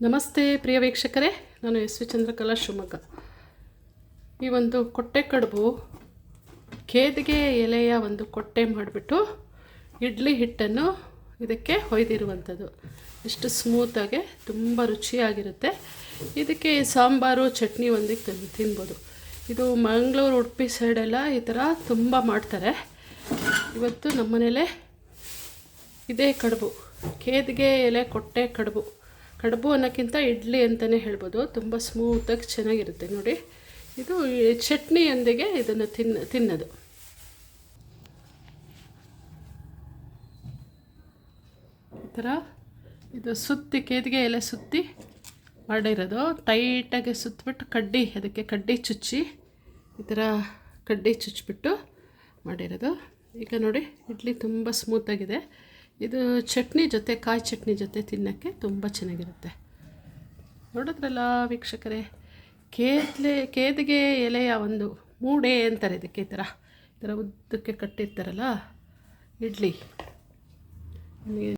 ನಮಸ್ತೆ ಪ್ರಿಯ ವೀಕ್ಷಕರೇ, ನಾನು ಎಸ್ ವಿ ಚಂದ್ರಕಲಾ ಶಿವಮೊಗ್ಗ. ಈ ಒಂದು ಕೊಟ್ಟೆ ಕಡುಬು ಕೇದಿಗೆ ಎಲೆಯ ಒಂದು ಕೊಟ್ಟೆ ಮಾಡಿಬಿಟ್ಟು ಇಡ್ಲಿ ಹಿಟ್ಟನ್ನು ಇದಕ್ಕೆ ಹೊಯ್ದಿರುವಂಥದ್ದು. ಎಷ್ಟು ಸ್ಮೂತಾಗೆ ತುಂಬ ರುಚಿಯಾಗಿರುತ್ತೆ. ಇದಕ್ಕೆ ಸಾಂಬಾರು, ಚಟ್ನಿ ಒಂದಿಗೆ ತಿನ್ ತಿನ್ಬೋದು. ಇದು ಮಂಗಳೂರು, ಉಡುಪಿ ಸೈಡೆಲ್ಲ ಈ ಥರ ತುಂಬ ಮಾಡ್ತಾರೆ. ಇವತ್ತು ನಮ್ಮನೇಲೆ ಇದೇ ಕಡುಬು ಕೇದಿಗೆ ಎಲೆ ಕೊಟ್ಟೆ ಕಡುಬು. ಕಡುಬು ಅನ್ನೋಕ್ಕಿಂತ ಇಡ್ಲಿ ಅಂತಲೇ ಹೇಳ್ಬೋದು. ತುಂಬ ಸ್ಮೂತಾಗಿ ಚೆನ್ನಾಗಿರುತ್ತೆ ನೋಡಿ. ಇದು ಚಟ್ನಿಯೊಂದಿಗೆ ಇದನ್ನು ತಿನ್ನ ತಿನ್ನೋದು. ಈ ಥರ ಇದು ಸುತ್ತಿ, ಕೇದಿಗೆ ಎಲೆ ಸುತ್ತಿ ಮಾಡಿರೋದು. ಟೈಟಾಗಿ ಸುತ್ತಿಬಿಟ್ಟು ಕಡ್ಡಿ, ಅದಕ್ಕೆ ಕಡ್ಡಿ ಚುಚ್ಚಿ ಈ ಥರ ಕಡ್ಡಿ ಚುಚ್ಚಿಬಿಟ್ಟು ಮಾಡಿರೋದು. ಈಗ ನೋಡಿ, ಇಡ್ಲಿ ತುಂಬ ಸ್ಮೂತಾಗಿದೆ ಇದು ಚಟ್ನಿ ಜೊತೆ, ಕಾಯಿ ಚಟ್ನಿ ಜೊತೆ ತಿನ್ನೋಕ್ಕೆ ತುಂಬ ಚೆನ್ನಾಗಿರುತ್ತೆ. ನೋಡಿದ್ರಲ್ಲ ವೀಕ್ಷಕರೇ ಕೇದ್ಲೆ ಕೇದಿಗೆ ಎಲೆಯ ಒಂದು ಮೂಡೆ ಅಂತಾರೆ ಇದಕ್ಕೆ, ಈ ಥರ ಈ ಥರ ಉದ್ದಕ್ಕೆ ಕಟ್ಟಿರ್ತಾರಲ್ಲ, ಇಡ್ಲಿ.